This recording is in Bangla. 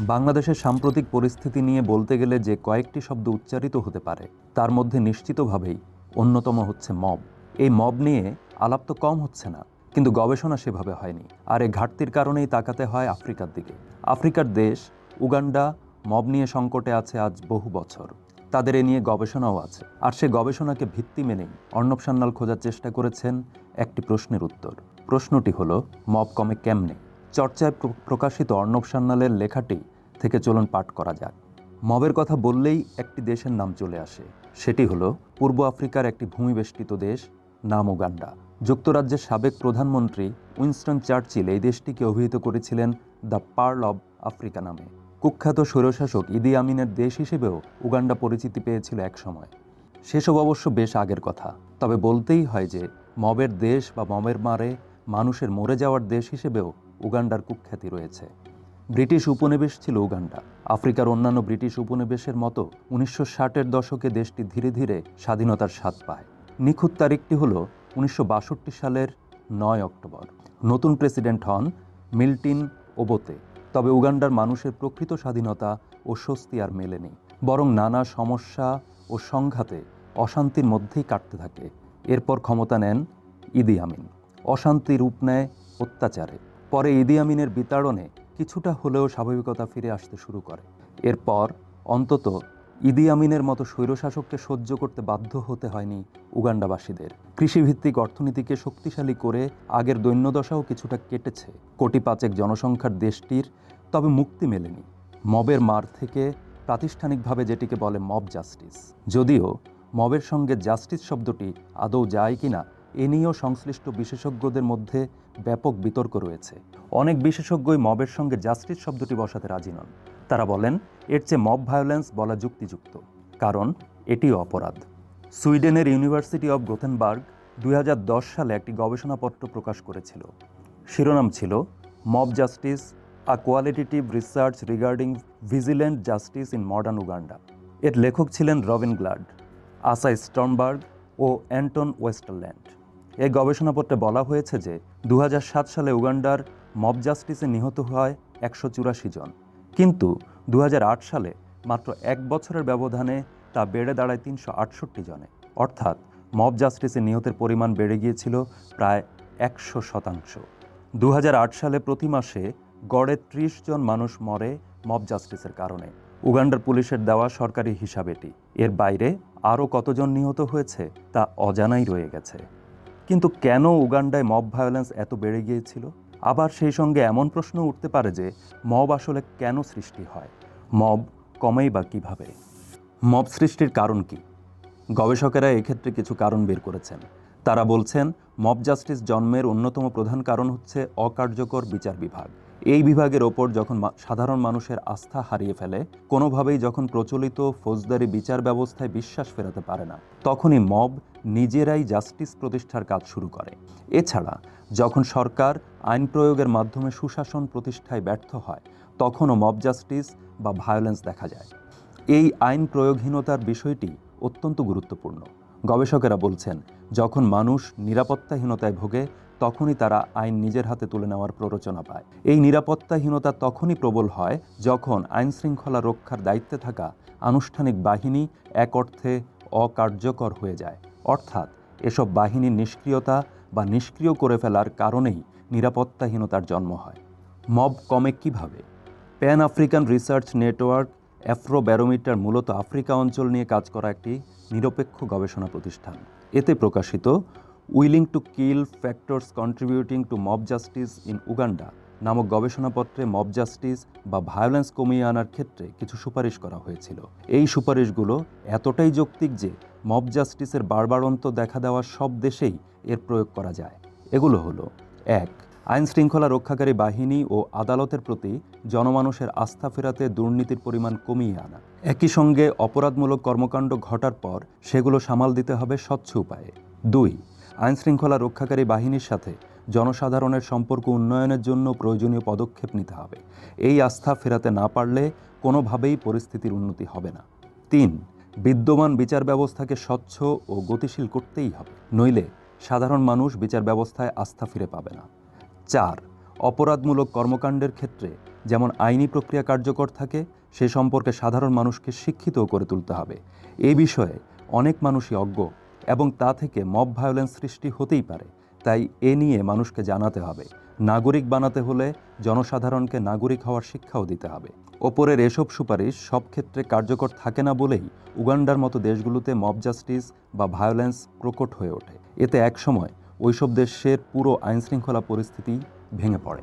বাংলাদেশের সাম্প্রতিক পরিস্থিতি নিয়ে বলতে গেলে যে কয়েকটি শব্দ উচ্চারিত হতে পারে, তার মধ্যে নিশ্চিতভাবেই অন্যতম হচ্ছে মব। এই মব নিয়ে আলাপ তো কম হচ্ছে না, কিন্তু গবেষণা সেভাবে হয়নি। আর এই ঘাটতির কারণেই তাকাতে হয় আফ্রিকার দিকে। আফ্রিকার দেশ, উগান্ডা, মব নিয়ে সংকটে আছে আজ বহু বছর। তাদের এ নিয়ে গবেষণাও আছে। আর সে গবেষণাকে ভিত্তি মেনেই অর্ণব সান্যাল খোঁজার চেষ্টা করেছেন একটি প্রশ্নের উত্তর। প্রশ্নটি হলো, মব কমে কেমনে? চর্চায় প্র- প্রকাশিত অর্ণব সান্যালের লেখাটি থেকে চলুন পাঠ করা যাক। মবের কথা বললেই একটি দেশের নাম চলে আসে। সেটি হলো পূর্ব আফ্রিকার একটি ভূমিবেষ্টিত দেশ, নাম উগান্ডা। যুক্তরাজ্যের সাবেক প্রধানমন্ত্রী উইনস্টন চার্চিল এই দেশটিকে অভিহিত করেছিলেন দ্য পার্ল অব আফ্রিকা নামে। কুখ্যাত স্বৈরশাসক ইদি আমিনের দেশ হিসেবেও উগান্ডা পরিচিতি পেয়েছিল একসময়। সেসব অবশ্য বেশ আগের কথা। তবে বলতেই হয় যে, মবের দেশ বা মবের মারে মানুষের মরে যাওয়ার দেশ হিসেবেও উগান্ডার কুখ্যাতি রয়েছে। ব্রিটিশ উপনিবেশ ছিল উগান্ডা। আফ্রিকার অন্যান্য ব্রিটিশ উপনিবেশের মতো উনিশশো ষাটের দশকে দেশটি ধীরে ধীরে স্বাধীনতার স্বাদ পায়। নিখুঁত তারিখটি হল উনিশশো বাষট্টি সালের নয় অক্টোবর। নতুন প্রেসিডেন্ট হন মিল্টিন ওবোতে। তবে উগান্ডার মানুষের প্রকৃত স্বাধীনতা ও স্বস্তি আর মেলেনি। বরং নানা সমস্যা ও সংঘাতে অশান্তির মধ্যেই কাটতে থাকে। এরপর ক্ষমতা নেন ইদি আমিন। অশান্তি রূপ নেয় অত্যাচারে। পরে ইদি আমিনের বিতাড়নে কিছুটা হলেও স্বাভাবিকতা ফিরে আসতে শুরু করে। এরপর অন্তত ইদি আমিনের মতো স্বৈরশাসককে সহ্য করতে বাধ্য হতে হয়নি উগান্ডাবাসীদের। কৃষিভিত্তিক অর্থনীতিকে শক্তিশালী করে আগের দৈন্যদশাও কিছুটা কেটেছে। কোটি পাঁচেক জনসংখ্যার দেশটির তবে মুক্তি মেলেনি। মবের মার থেকে প্রাতিষ্ঠানিকভাবে যেটিকে বলে মব জাস্টিস। যদিও মবের সঙ্গে জাস্টিস শব্দটি আদৌ যায় কিনা, এ নিয়েও সংশ্লিষ্ট বিশেষজ্ঞদের মধ্যে ব্যাপক বিতর্ক রয়েছে। অনেক বিশেষজ্ঞই মবের সঙ্গে জাস্টিস শব্দটি বসাতে রাজি নন। তারা বলেন, এর চেয়ে মব ভায়োলেন্স বলা যুক্তিযুক্ত, কারণ এটিও অপরাধ। সুইডেনের ইউনিভার্সিটি অব গোথেনবার্গ দুই সালে একটি গবেষণাপত্র প্রকাশ করেছিল। শিরোনাম ছিল, mob justice, a qualitative research regarding vigilante justice in modern Uganda. এর লেখক ছিলেন রবিন গ্লাড আসা স্টর্মবার্গ ও অ্যান্টন ওয়েস্টারল্যান্ড। এই গবেষণাপত্রে বলা হয়েছে যে দু হাজার সাত সালে উগান্ডার মব জাস্টিসে নিহত হয় একশো চুরাশি জন। কিন্তু দু হাজার আট সালে মাত্র এক বছরের ব্যবধানে তা বেড়ে দাঁড়ায় তিনশো আটষট্টি জনে। অর্থাৎ মব জাস্টিসে নিহতের পরিমাণ বেড়ে গিয়েছিল প্রায় একশো শতাংশ। দু হাজার আট সালে প্রতি মাসে গড়ে ত্রিশ জন মানুষ মরে মব জাস্টিসের কারণে। উগান্ডার পুলিশের দেওয়া সরকারি হিসাব এটি। এর বাইরে আরও কতজন নিহত হয়েছে তা অজানাই রয়ে গেছে। কিন্তু কেন উগান্ডায় মব ভায়োলেন্স এত বেড়ে গিয়েছিল? আবার সেই সঙ্গে এমন প্রশ্ন উঠতে পারে যে, মব আসলে কেন সৃষ্টি হয়? মব কমেই বা কীভাবে? মব সৃষ্টির কারণ কি? গবেষকেরা এক্ষেত্রে কিছু কারণ বের করেছেন। তারা বলছেন, মব জাস্টিস জন্মের অন্যতম প্রধান কারণ হচ্ছে অকার্যকর বিচার বিভাগ। এই বিভাগের ওপর যখন সাধারণ মানুষের আস্থা হারিয়ে ফেলে, কোনোভাবেই যখন প্রচলিত ফৌজদারি বিচার ব্যবস্থায় বিশ্বাস ফেরাতে পারে না, তখনই মব নিজেরাই জাস্টিস প্রতিষ্ঠার কাজ শুরু করে। এছাড়া, যখন সরকার আইন প্রয়োগের মাধ্যমে সুশাসন প্রতিষ্ঠায় ব্যর্থ হয়, তখনও মব জাস্টিস বা ভায়োলেন্স দেখা যায়। এই আইন প্রয়োগহীনতার বিষয়টি অত্যন্ত গুরুত্বপূর্ণ। গবেষকেরা বলছেন, যখন মানুষ নিরাপত্তাহীনতায় ভোগে তখনই তারা আইন নিজের হাতে তুলে নেওয়ার প্ররোচনা পায়। এই নিরাপত্তাহীনতা তখনই প্রবল হয় যখন আইন শৃঙ্খলা রক্ষার দায়িত্বে থাকা আনুষ্ঠানিক বাহিনী এক অর্থে অকার্যকর হয়ে যায়। অর্থাৎ এসব বাহিনীর নিষ্ক্রিয়তা বা নিষ্ক্রিয় করে ফেলার কারণেই নিরাপত্তাহীনতার জন্ম হয়। মব কমে কীভাবে? Pan African research network Afrobarometer মূলত আফ্রিকা অঞ্চল নিয়ে কাজ করা একটি নিরপেক্ষ গবেষণা প্রতিষ্ঠান। এতে প্রকাশিত willing to kill factors contributing to mob justice in Uganda নামক গবেষণাপত্রে মব জাস্টিস বা ভায়োলেন্স কমিয়ে আনার ক্ষেত্রে কিছু সুপারিশ করা হয়েছিল। এই সুপারিশগুলো এতটাই যৌক্তিক যে মব জাস্টিসের বারবারন্ত দেখা দেওয়া সব দেশেই এর প্রয়োগ করা যায়। এগুলো হলো, এক, আইন শৃঙ্খলা রক্ষাকারী বাহিনী ও আদালতের প্রতি জনমানুষের আস্থা ফেরাতে দুর্নীতির পরিমাণ কমিয়ে আনা। একই সঙ্গে অপরাধমূলক কর্মকাণ্ড ঘটার পর সেগুলো সামাল দিতে হবে স্বচ্ছ উপায়ে। দুই আইন শৃঙ্খলা রক্ষাকারী বাহিনীর সাথে জনসাধারণের সম্পর্ক উন্নয়নের জন্য প্রয়োজনীয় পদক্ষেপ নিতে হবে। এই আস্থা ফেরাতে না পারলে কোনোভাবেই পরিস্থিতির উন্নতি হবে না। তিন, বিদ্যমান বিচার ব্যবস্থাকে স্বচ্ছ ও গতিশীল করতেই হবে। নইলে সাধারণ মানুষ বিচার ব্যবস্থায় আস্থা ফিরে পাবে না। চার, অপরাধমূলক কর্মকাণ্ডের ক্ষেত্রে যেমন আইনি প্রক্রিয়া কার্যকর থাকে, সে সম্পর্কে সাধারণ মানুষকে শিক্ষিতও করে তুলতে হবে। এই বিষয়ে অনেক মানুষই অজ্ঞ। এবং তা থেকে মব ভায়োলেন্স সৃষ্টি হতেই পারে। তাই এ নিয়ে মানুষকে জানাতে হবে। নাগরিক বানাতে হলে জনসাধারণকে নাগরিক হওয়ার শিক্ষাও দিতে হবে। ওপরের এসব সুপারিশ সব ক্ষেত্রে কার্যকর থাকে না বলেই উগান্ডার মতো দেশগুলোতে মব জাস্টিস বা ভায়োলেন্স প্রকট হয়ে ওঠে। এতে একসময় ওইসব দেশের পুরো আইনশৃঙ্খলা পরিস্থিতি ভেঙে পড়ে।